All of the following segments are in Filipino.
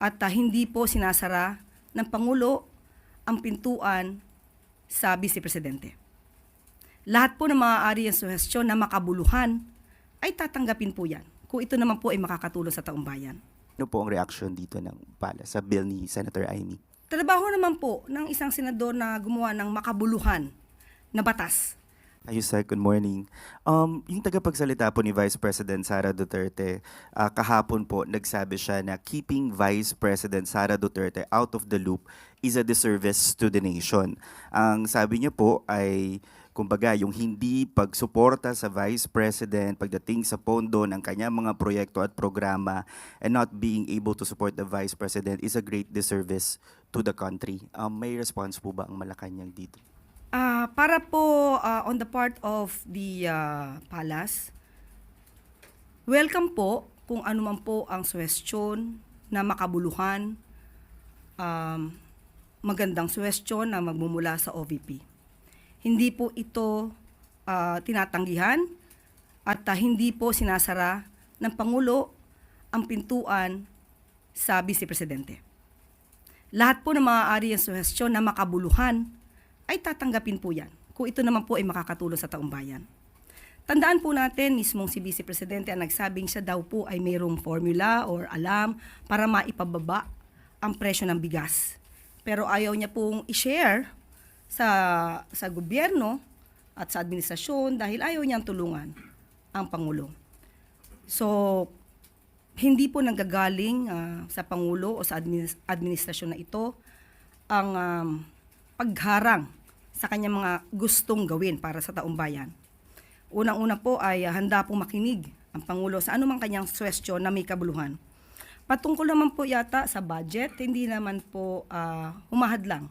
at ah, hindi po sinasara ng Pangulo ang pintuan sa Vice Presidente. Lahat po ng maaari ang suhestyon na makabuluhan ay tatanggapin po yan kung ito naman po ay makakatulong sa taong bayan. Ano po ang reaction dito ng pala sa bill ni Senator Amy? Trabaho naman po ng isang senador na gumawa ng makabuluhan na batas. Sir, good morning. Um, yung tagapagsalita po ni Vice President Sara Duterte, ah, kahapon po nagsabi siya na keeping Vice President Sara Duterte out of the loop is a disservice to the nation. Ang sabi niya po ay, kumbaga, yung hindi pagsuporta sa Vice President pagdating sa pondo ng kanyang mga proyekto at programa and not being able to support the Vice President is a great disservice to the country. Um, may response po ba ang Malacanang dito? Ah, para po ah, on the part of the ah, palace, welcome po kung ano man po ang suwestyon na makabuluhan, um, magandang suwestyon na magmumula sa OVP. Hindi po ito ah, tinatanggihan at ah, hindi po sinasara ng Pangulo ang pintuan sa Vice Presidente. Lahat po ng maaari ang suhestyon na makabuluhan ay tatanggapin po yan kung ito naman po ay makakatulong sa taong bayan. Tandaan po natin, mismong si Vice Presidente ang nagsabing siya daw po ay mayroong formula or alam para maipababa ang presyo ng bigas. Pero ayaw niya pong i-share sa, sa gobyerno at sa administrasyon dahil ayaw niyang tulungan ang Pangulo. So, hindi po nanggagaling ah, sa Pangulo o sa adminis- administrasyon na ito ang um, pagharang sa kanyang mga gustong gawin para sa taong bayan. Unang-una po ay ah, handa pong makinig ang Pangulo sa anumang kanyang suwestyon na may kabuluhan. Patungkol naman po yata sa budget, hindi naman po ah, humahadlang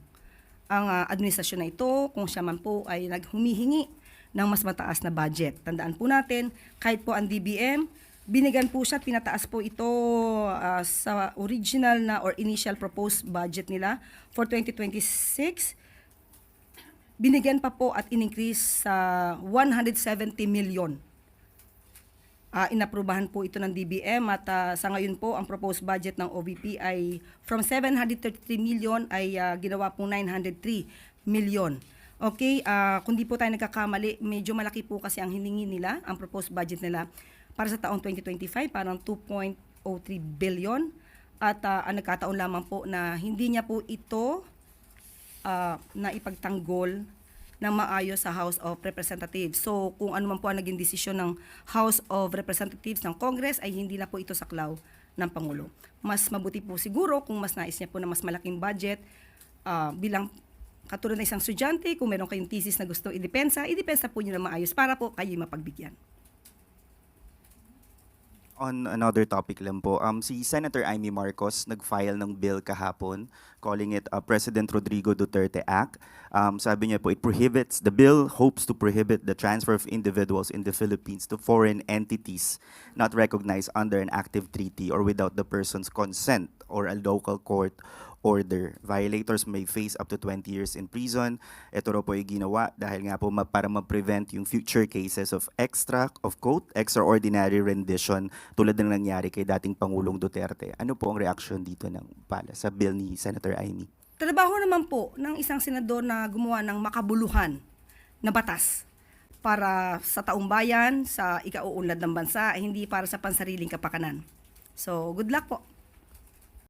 ang ah, administrasyon na ito kung siya man po ay naghumihingi ng mas mataas na budget. Tandaan po natin, kahit po ang DBM, binigyan po siya at pinataas po ito ah, sa original na or initial proposed budget nila for 2026 binigyan pa po at in-increase sa 170 million. Ah, inaprubahan po ito ng DBM at ah, sa ngayon po ang proposed budget ng OVP ay from 733 million ay ah, ginawa pong 903 million. Okay, ah, kung di po tayo nagkakamali, medyo malaki po kasi ang hiningi nila, ang proposed budget nila para sa taong 2025, parang 2.03 billion. At ah, ang nagkataon lamang po na hindi niya po ito ah, na ipagtanggol ng maayos sa House of Representatives. So kung ano man po ang naging desisyon ng House of Representatives ng Congress ay hindi na po ito saklaw ng Pangulo. Mas mabuti po siguro kung mas nais niya po na mas malaking budget ah, bilang katulad na isang estudyante, kung meron kayong thesis na gusto idepensa, idepensa po niyo na maayos para po kayo mapagbigyan. On another topic lang po, um, si Senator Amy Marcos nag-file ng bill kahapon calling it a President Rodrigo Duterte Act. Um, sabi niya po, it prohibits, the bill hopes to prohibit the transfer of individuals in the Philippines to foreign entities not recognized under an active treaty or without the person's consent or a local court order. Violators may face up to 20 years in prison. Ito raw po ay ginawa dahil nga po ma- para ma-prevent yung future cases of extra, of quote, extraordinary rendition tulad ng nangyari kay dating Pangulong Duterte. Ano po ang reaction dito ng pala sa bill ni Senator Amy? Trabaho naman po ng isang senador na gumawa ng makabuluhan na batas para sa taong bayan, sa ikauunlad ng bansa, hindi para sa pansariling kapakanan. So, good luck po.